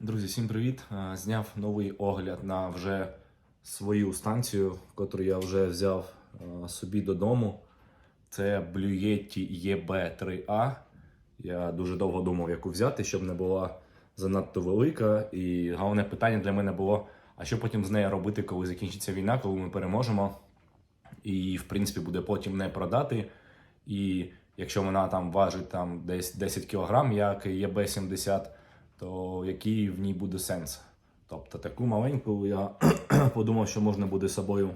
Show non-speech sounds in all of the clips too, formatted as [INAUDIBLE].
Друзі, всім привіт! Зняв новий огляд на вже свою станцію, яку я вже взяв собі додому. Це Blue Yeti EB3A. Я дуже довго думав, яку взяти, щоб не була занадто велика. І головне питання для мене було: а що потім з нею робити, коли закінчиться війна, коли ми переможемо? І, в принципі, буде потім не продати. І якщо вона там важить там десь 10 кг, як ЄБ-70, то який в ній буде сенс? Тобто таку маленьку я [CLEARS THROAT] подумав, що можна буде собою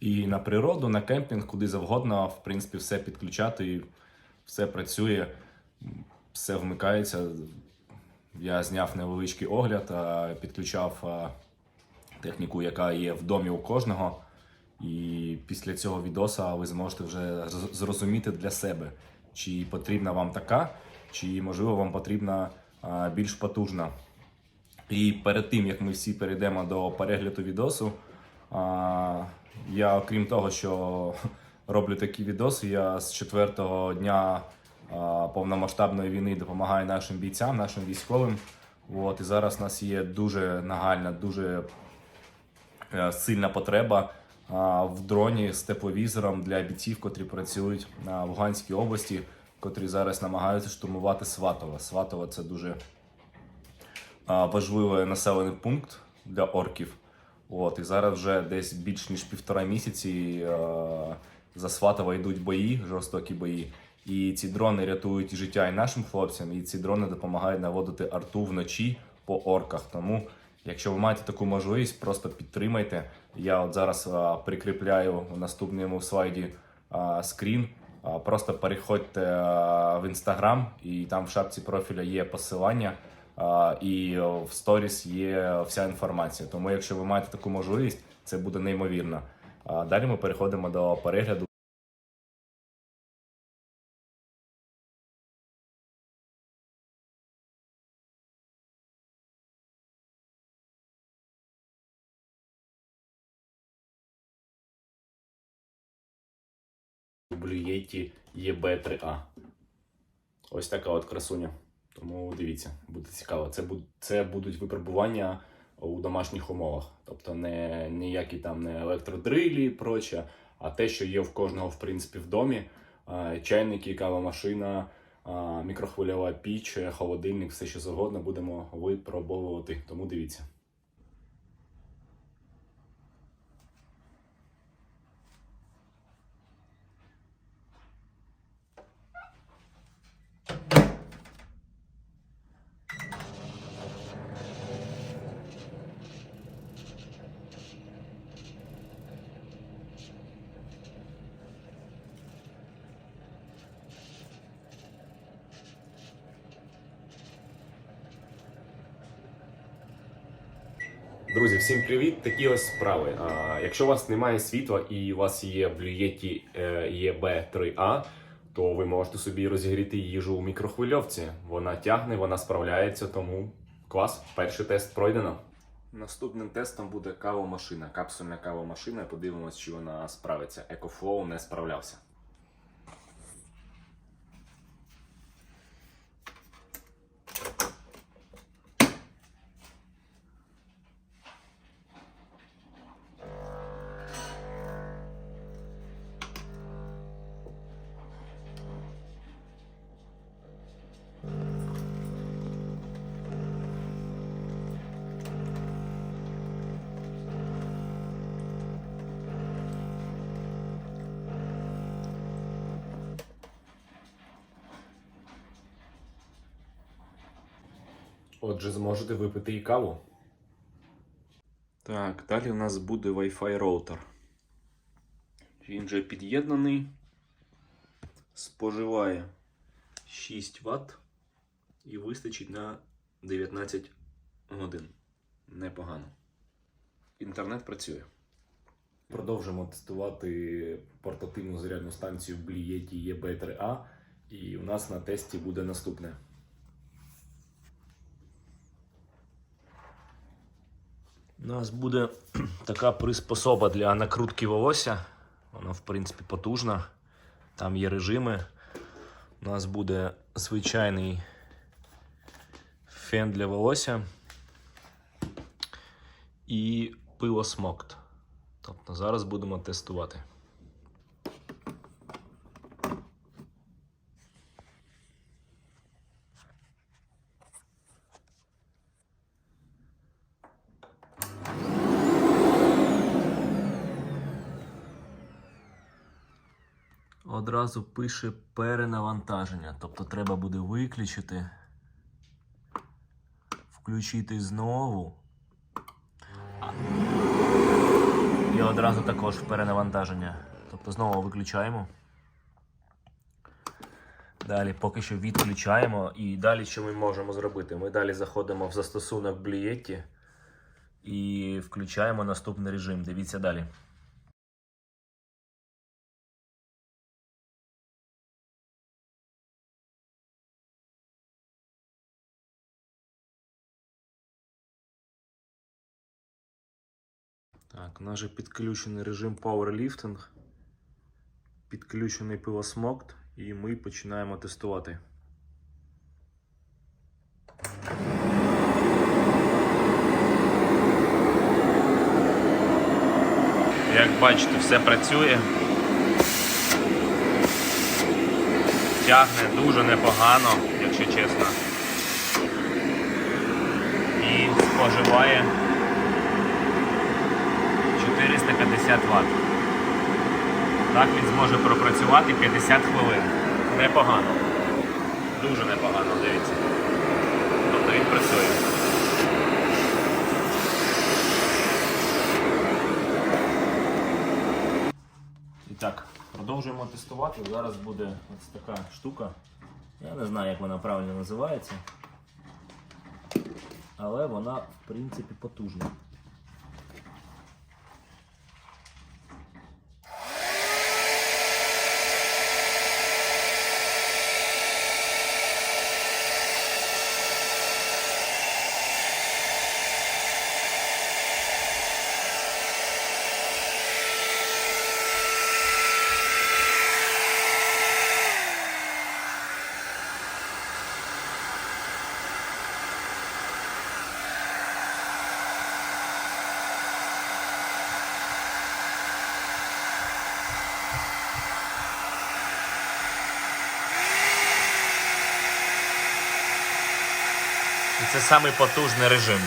і на природу, на кемпінг, куди завгодно, в принципі, все підключати, і все працює, все вмикається. Я зняв невеличкий огляд, підключав техніку, яка є в домі у кожного. І після цього відоса ви зможете вже зрозуміти для себе, чи потрібна вам така, чи можливо вам потрібна більш потужна. І перед тим як ми всі перейдемо до перегляду відосу, я окрім того, що [LAUGHS] роблю такі відоси, я з четвертого дня повномасштабної війни допомагаю нашим бійцям, нашим військовим. От, і зараз у нас є дуже нагальна, дуже е, сильна потреба в дроні з тепловізором для бійців, котрі працюють на Луганській області, котрі зараз намагаються штурмувати Сватово. Сватово це дуже важливий населений пункт для орків. От, і зараз вже десь більш ніж півтора місяці е, за Сватово йдуть бої, жорстокі бої. І ці дрони рятують життя і нашим хлопцям, і ці дрони допомагають наводити арту вночі по орках. Тому, якщо ви маєте таку можливість, просто підтримайте. Я от зараз а, прикріпляю в наступному слайді а, скрін. Просто переходьте в інстаграм, і там в шапці профіля є посилання. І в сторіс є вся інформація. Тому, якщо ви маєте таку можливість, це буде неймовірно. Далі ми переходимо до перегляду. Yeti EB3A. Ось така от красуня. Тому дивіться, буде цікаво. Це, буд- це будуть випробування у домашніх умовах. Тобто не ніякі там не електродрилі і проче, а те, що є в кожного, в принципі, в домі. Чайники, кавомашина, а, мікрохвильова піч, холодильник, все що завгодно будемо випробовувати. Тому дивіться. Друзі, всім привіт! Такі ось справи. А, якщо у вас немає світла і у вас є Blue Yeti е, EB3A, то ви можете собі розігріти їжу у мікрохвильовці. Вона тягне, вона справляється, тому клас, перший тест пройдено. Наступним тестом буде кавомашина, капсульна кавомашина. Подивимось, чи вона справиться. EcoFlow не справлявся. Отже, зможете випити і каву. Так, далі у нас буде Wi-Fi роутер. Він вже під'єднаний. Споживає 6 Вт і вистачить на 19 годин. Непогано. Інтернет працює. Продовжимо тестувати портативну зарядну станцію Blue Yeti EB3A. І у нас на тесті буде наступне. У нас буде [CLEARS THROAT] така приспособа для накрутки волосся. Вона, в принципі, потужна. Там є режими. У нас буде звичайний фен для волосся і пиво смокт. Тобто зараз будемо тестувати. Одразу пише перенавантаження. Тобто треба буде виключити, включити знову. І одразу також перенавантаження. Тобто знову виключаємо. Далі поки що відключаємо. І далі що ми можемо зробити? Ми далі заходимо в застосунок Blietti і включаємо наступний режим. Дивіться далі. Так, у нас же підключений режим Powerlifting, підключений пивосмокт, і ми починаємо тестувати. Як бачите, все працює. Тягне дуже непогано, якщо чесно. І споживає 450 Вт. Так він зможе пропрацювати 50 хвилин. Непогано. Дуже непогано, дивіться. Тобто він працює. І так, продовжуємо тестувати. Зараз буде ось така штука. Я не знаю, як вона правильно називається. Але вона, в принципі, потужна. Це самий потужний режим.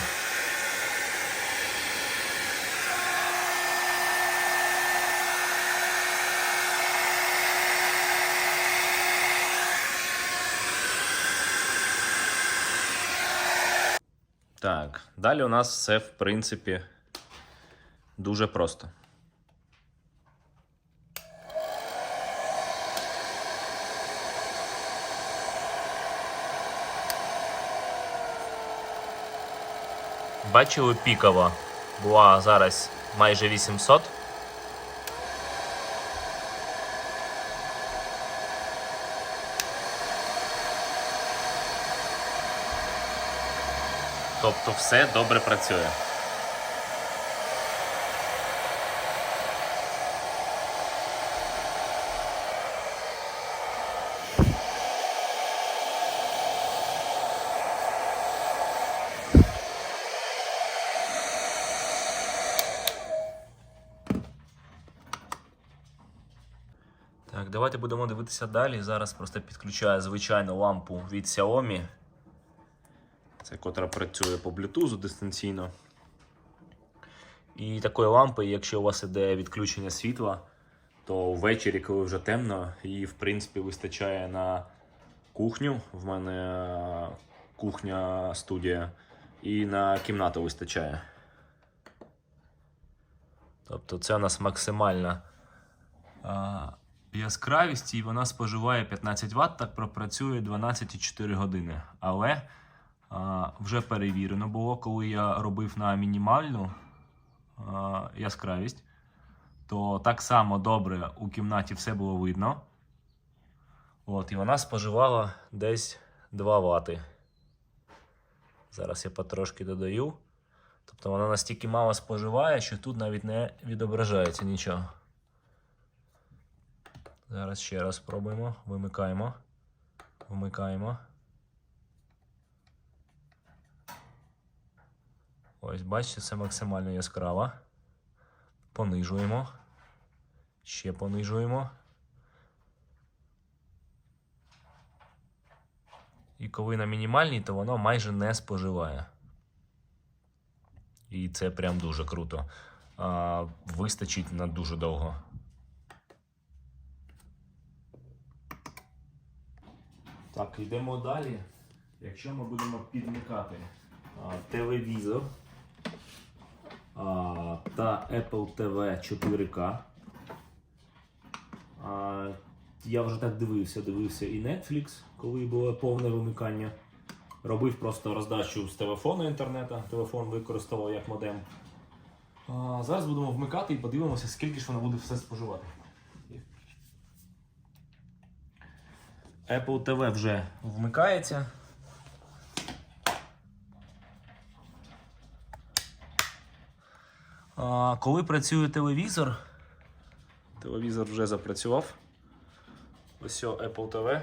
Так, далі у нас все, в принципі, дуже просто. Бачили піково. була зараз майже 800. Тобто все добре працює. Так, давайте будемо дивитися далі. Зараз просто підключаю звичайну лампу від Xiaomi. Це котра працює по Bluetooth дистанційно. І такої лампи, якщо у вас іде відключення світла, то ввечері, коли вже темно, її в принципі вистачає на кухню. В мене кухня студія, і на кімнату вистачає. Тобто це у нас максимальна а, яскравість, і вона споживає 15 Вт, так пропрацює 12,4 години. Але а, вже перевірено було, коли я робив на мінімальну а, яскравість, то так само добре у кімнаті все було видно. От, і вона споживала десь 2 Вт. Зараз я потрошки додаю. Тобто вона настільки мало споживає, що тут навіть не відображається нічого. Зараз ще раз спробуємо. Вимикаємо. Вмикаємо. Ось, бачите, це максимально яскраво. Понижуємо. Ще понижуємо. І коли на мінімальній, то воно майже не споживає. І це прям дуже круто. А, вистачить на дуже довго. Так, йдемо далі. Якщо ми будемо підмикати а, телевізор а, та Apple TV 4K. А, я вже так дивився, дивився і Netflix, коли було повне вимикання. Робив просто роздачу з телефону інтернету, телефон використовував як модем. А, зараз будемо вмикати і подивимося, скільки ж воно буде все споживати. Apple TV вже вмикається. А, коли працює телевізор, телевізор вже запрацював. Ось Apple TV.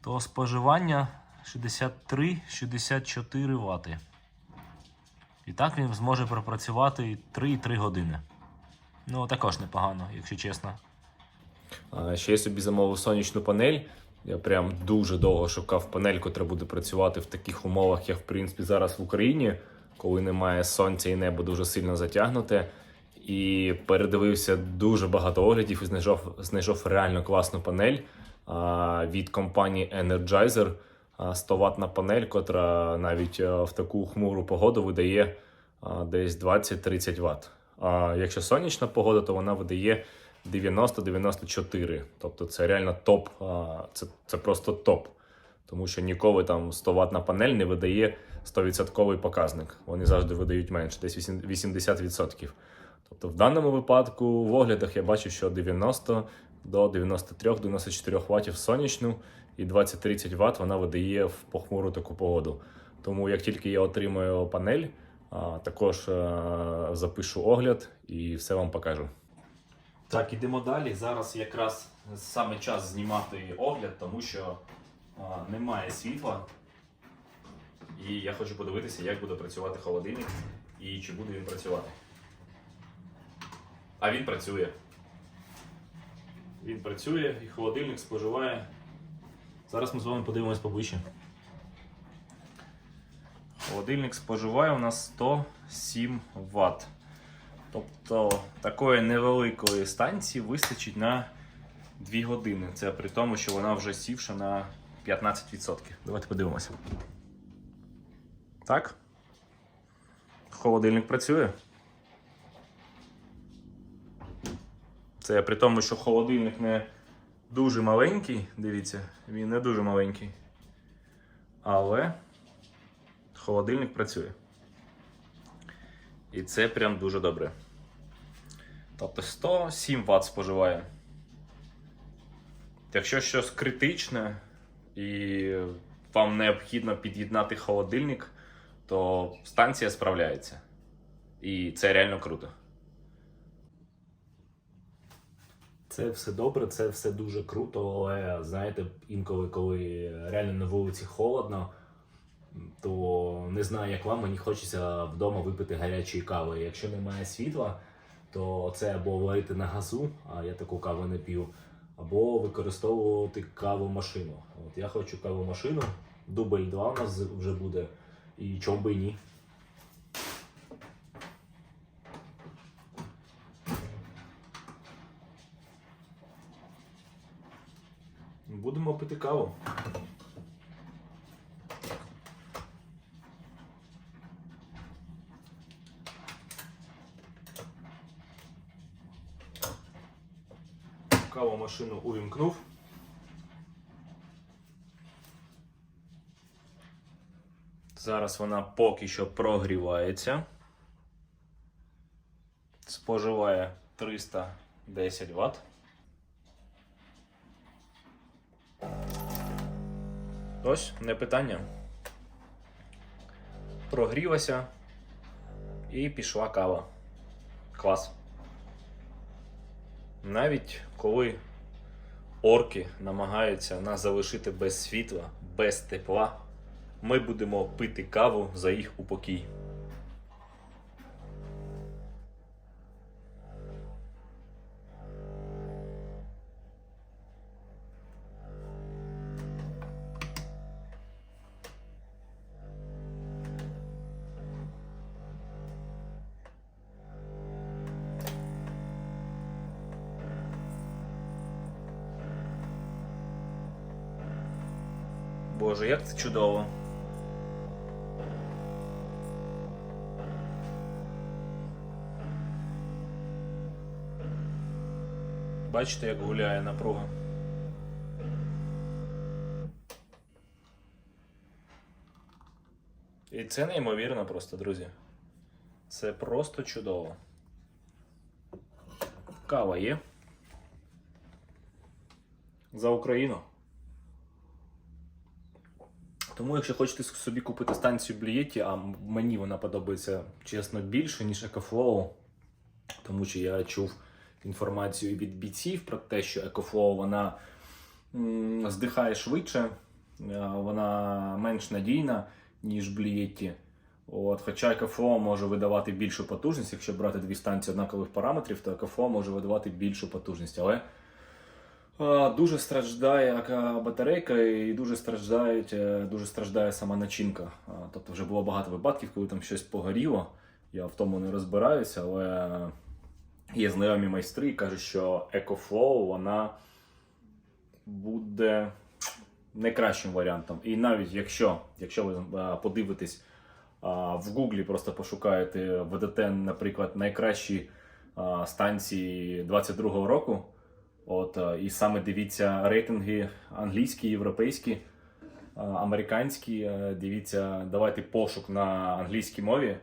То споживання 63-64 Вт. І так він зможе пропрацювати 3-3 години. Ну, також непогано, якщо чесно. Ще я собі замовив сонячну панель. Я прям дуже довго шукав панель, яка буде працювати в таких умовах, як в принципі зараз в Україні, коли немає сонця і небо дуже сильно затягнуте. І передивився дуже багато оглядів і знайшов, знайшов реально класну панель а, від компанії Energizer. 100 ваттна панель, котра навіть в таку хмуру погоду видає десь 20-30 Вт. А якщо сонячна погода, то вона видає 90-94. Тобто це реально топ. Це, це просто топ. Тому що ніколи там 100 ваттна панель не видає 100% показник. Вони завжди видають менше, десь 80%. Тобто в даному випадку в оглядах я бачу, що 90 до 93-94 Вт сонячну і 20-30 Вт вона видає в похмуру таку погоду. Тому як тільки я отримаю панель, також запишу огляд і все вам покажу. Так, ідемо далі. Зараз якраз саме час знімати огляд, тому що а, немає світла. І я хочу подивитися, як буде працювати холодильник і чи буде він працювати. А він працює. Він працює і холодильник споживає. Зараз ми з вами подивимось поближче. Холодильник споживає у нас 107 Вт. Тобто такої невеликої станції вистачить на 2 години. Це при тому, що вона вже сівша на 15%. Давайте подивимося. Так. Холодильник працює. Це при тому, що холодильник не дуже маленький, дивіться, він не дуже маленький. Але холодильник працює. І це прям дуже добре. Тобто 107 Вт споживає. Якщо щось критичне і вам необхідно під'єднати холодильник, то станція справляється. І це реально круто. Це все добре, це все дуже круто, але знаєте, інколи, коли реально на вулиці холодно, то не знаю, як вам, мені хочеться вдома випити гарячої кави. Якщо немає світла, то це або варити на газу, а я таку каву не п'ю, або використовувати кавомашину. От я хочу кавомашину, дубль 2 у нас вже буде, і чому би ні. Будемо пити каву. Кавомашину увімкнув. Зараз вона поки що прогрівається. Споживає 310 Вт. Ось, не питання. Прогрілася і пішла кава. Клас. Навіть коли орки намагаються нас залишити без світла, без тепла, ми будемо пити каву за їх упокій. Боже, як це чудово. Бачите, як гуляє напруга. І це неймовірно просто, друзі. Це просто чудово. Кава є. За Україну. Тому, якщо хочете собі купити станцію Блієті, а мені вона подобається чесно більше, ніж EcoFlow, тому що я чув інформацію від бійців про те, що EcoFlow вона здихає швидше, е, вона менш надійна, ніж Блієті. От, хоча EcoFlow може видавати більшу потужність, якщо брати дві станції однакових параметрів, то EcoFlow може видавати більшу потужність. Але Дуже страждає батарейка і дуже страждають, е, дуже страждає сама начинка. Тобто вже було багато випадків, коли там щось погоріло. Я в тому не розбираюся, але є знайомі майстри і кажуть, що EcoFlow вона буде найкращим варіантом. І навіть якщо, якщо ви е, подивитесь в Гуглі, просто пошукаєте ВДТ, наприклад, найкращі станції 22-го року. От, е, і саме дивіться рейтинги англійські, європейські, е, американські. Е, Дивіться, давайте пошук на англійській мові.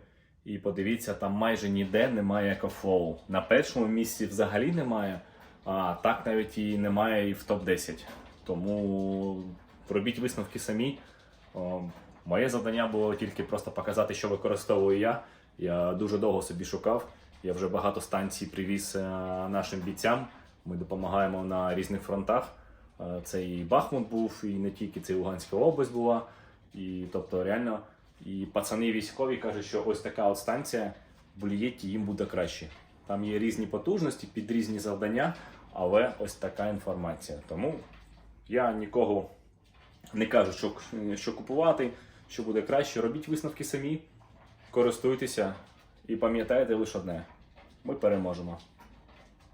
І подивіться, там майже ніде немає EcoFlow. На першому місці взагалі немає, а так навіть і немає і в топ-10. Тому робіть висновки самі. Моє завдання було тільки просто показати, що використовую я. Я дуже довго собі шукав. Я вже багато станцій привіз нашим бійцям. Ми допомагаємо на різних фронтах. Е, Це і Бахмут був, і не тільки це і Луганська область була. І тобто реально, і пацани військові кажуть, що ось така от станція в Блієті їм буде краще. Там є різні потужності під різні завдання, але ось така інформація. Тому я нікого не кажу, що, що купувати, що буде краще. Робіть висновки самі, користуйтеся і пам'ятайте лише одне: ми переможемо.